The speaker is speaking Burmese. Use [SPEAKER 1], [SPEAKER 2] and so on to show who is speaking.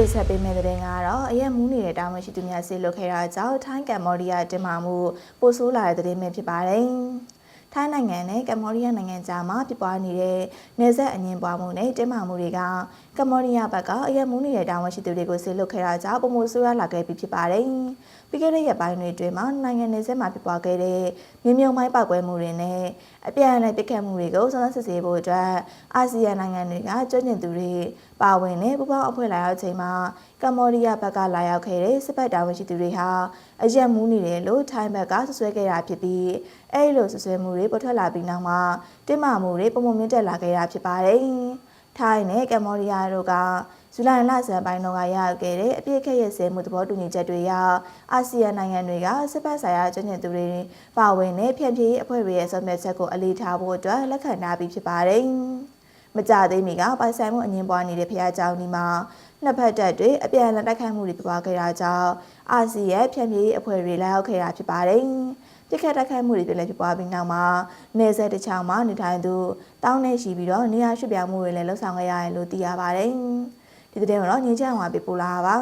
[SPEAKER 1] တင်ဆက်ပေးမယ့်တဲ့ငါကတော့အရက်မူးနေတဲ့တာဝန်ရှိသူများဆီလွတ်ခဲ့တာကြောင့်ထိုင်းကမ္ဘောဒီးယားတင်မာမှုပိုဆိုးလာတဲ့တဲ့င်းပဲဖြစ်ပါတယ်။ ထိုင်းနိုင်ငံနဲ့ကမ္ဘောဒီးယားနိုင်ငံကြားမှာဖြစ်ပွားနေတဲ့နေဆက်အငင်းပွားမှုနဲ့တင်မာမှုတွေကကမ္ဘောဒီးယားဘက်ကအရက်မူးနေတဲ့တာဝန်ရှိသူတွေကိုဆီလွတ်ခဲ့တာကြောင့်ပုံမှုဆိုးရလာခဲ့ပြီးဖြစ်ပါတယ်။ပြီးခဲ့တဲ့ရက်ပိုင်းတွေအတွင်းမှာနိုင်ငံနေဆက်မှာဖြစ်ပွားခဲ့တဲ့မြေမြုံမိုင်းပောက်ကွဲမှုတွေနဲ့အပြန်အလှန်ပစ်ခတ်မှုတွေကိုစုံစမ်းစစ်ဆေးဖို့အတွက်အာဆီယံနိုင်ငံတွေကကြွကျင်သူတွေပါဝင်တဲ့ပူးပေါင်းအဖွဲ့လာရောက်ချိန်မှာကမ္ဘောဒီးယားဘက်ကလာရောက်ခဲ့တဲ့စစ်ပတ်တာဝန်ရှိသူတွေဟာအရက်မူးနေတယ်လို့ထိုင်းဘက်ကဆွဆွဲခဲ့တာဖြစ်ပြီးအဲဒီလိုဆွဆွဲမှုတွေပေါ်ထွက်လာပြီးနောက်မှာတင်းမာမှုတွေပုံမှန်မြင့်တက်လာခဲ့တာဖြစ်ပါတယ်။ထိုင်းနဲ့ကမ္ဘောဒီးယားတို့ကဇူလိုင်လဆန်းပိုင်းတုန်းကရရောက်ခဲ့တဲ့အပြည့်ခက်ရဲ့ဆဲမှုသဘောတူညီချက်တွေအရအာဆီယံနိုင်ငံတွေကစစ်ပတ်ဆိုင်ရာကျွမ်းကျင်သူတွေပါဝင်တဲ့ဖြန့်ဖြေးရေးအဖွဲ့တွေရဲ့ဆုံးဖြတ်ချက်ကိုအလေးထားဖို့အတွက်လက်ခံထားပြီးဖြစ်ပါတယ်။မကြသေးမီကပိုင်ဆိုင်မှုအငင်းပွားနေတဲ့ဖျားเจ้าဒီမှာနှစ်ဖက်တပ်တွေအပြန်အလှန်တိုက်ခိုက်မှုတွေဖြစ်ပွားခဲ့တာကြောင့်အာဆီယံဖြန့်ဖြေးရေးအဖွဲ့တွေလာရောက်ခဲ့တာဖြစ်ပါတယ်။ ပြစ်ခတ်တိုက်ခိုက်မှုတွေပြည်လည်းဖြစ်ပွားပြီးနောက်မှာနေဆက်တစ်ချောင်းမှာနေထိုင်သူတောင်းနေရှိပြီးတော့နေရာရွှေ့ပြောင်းမှုတွေလည်းလှုပ်ဆောင်ခဲ့ရတယ်လို့သိရပါတယ်။ဒီတဲ့တော့ငင်းချောင်းမှာပြပို့လာပါ